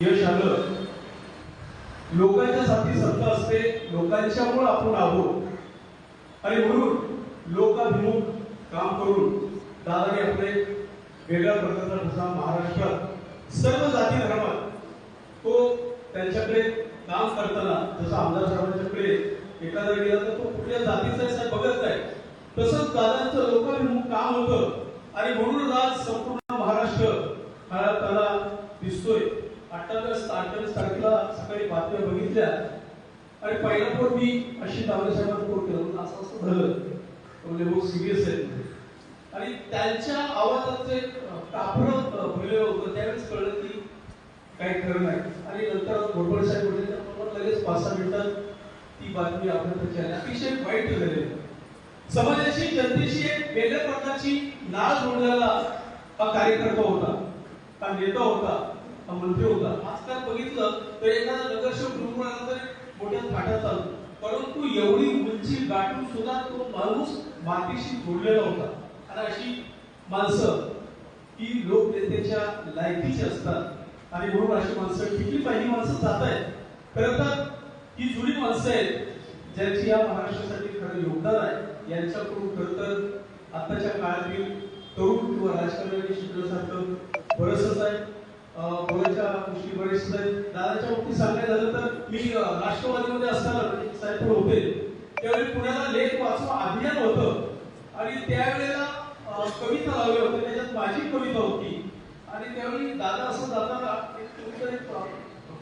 यश आलं. लोकांच्या साठी सत्ता असते लोकांच्यामुळे आपण आहोत. आणि म्हणून लोकाभिमुख काम करून दादाने आपले वेगळ्या प्रकारचा ठसा महाराष्ट्रात सर्व जाती धर्मात तो त्यांच्याकडे काम करताना जसं आमदार साहेबांच्याकडे एखादा गेला तर तो कुठल्या जातीचा आहे बघत नाही. तसंच दादांचं लोकाभिमुख काम होतं. आणि म्हणून आज संपूर्ण अठ्ठावीस अठ्ठावीस तारखेला सकाळी बातम्या बघितल्या. आणि पहिला फोन मी अशी दावले साहेबांना फोन केला. म्हणून असं असं झालं. म्हणजे भाऊ सिरियस आहे आणि त्यांच्या आवाजाचे जे कापरं भरलेलं होतं. त्यावेळेस कळलं की काही खरं नाही. आणि नंतर घोरपडे साहेब म्हटले त्याप्रमाणे लगेच पाच सहा मिनिटात ती बातमी आपल्याकडे आली अतिशय वाईट झालेली समाजाशी जनतेशी एक वेगळ्या प्रकारची नाळ जोडलेला हा कार्यकर्ता होता. हा नेता होता. हा मंत्री बघितलं तर एखादा नगरसेवक निवडून आला तर मोठ्या थाट्यात चालू परंतु एवढी उंची गाठून सुद्धा तो माणूस मातीशी जोडलेला होता. आणि अशी माणसं ही लोकनेत्याच्या लायकीची असतात. आणि म्हणून अशी माणसं किती पहिली माणसं जात आहेत. खरं तर ही जुनी माणसं आहेत ज्यांची या महाराष्ट्रासाठी खरं योगदान आहे. यांच्याकडून खरं तर आताच्या काळातील तरुण किंवा राजकारणाने शिकण्यासारखं बरंच आहे. अं, गोष्टी बरेच दादाच्या बाबतीत सांगायचं झालं तर मी राष्ट्रवादीमध्ये असताना साहेब पण होते. त्यावेळी पुण्याला लेख वाचवा अभियान होतं. आणि त्यावेळेला कविता लावल्या होत्या. त्याच्यात माझी कविता होती. आणि त्यावेळी दादा असं जाताना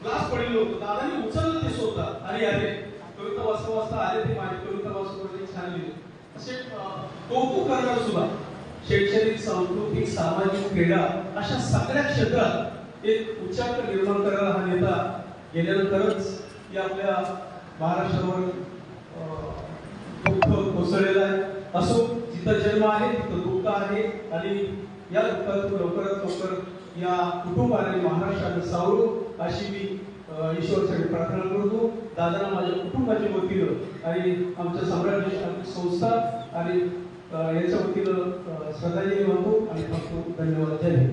ग्लास पडलेलं होतं. दादाने उचललं ते स्वतः. आणि अरे कविता वाचता वाचता आले ते माझी. कविता वाचून छान लिहिले. असे कौतुक करणार सुद्धा. शैक्षणिक सांस्कृतिक सामाजिक क्रीडा अशा सगळ्या क्षेत्रात एक उच्चांक निर्माण करणारा हा नेता गेल्यानंतरच या आपल्या महाराष्ट्रावर दुःख कोसळलेलं आहे. असो जिथं जन्म आहे तिथं दुःख आहे. आणि या दुःखातून लवकरात लवकर या कुटुंबाने महाराष्ट्राने सावरू अशी मी ईश्वरसाठी ईश्वरासाठी प्रार्थना करतो. दादांना माझ्या कुटुंबाच्या वतीनं आणि आमच्या सम्राट आमची संस्था आणि याच्या वतीनं श्रद्धांजली वाहतो आणि फक्त धन्यवाद. जय हिंद.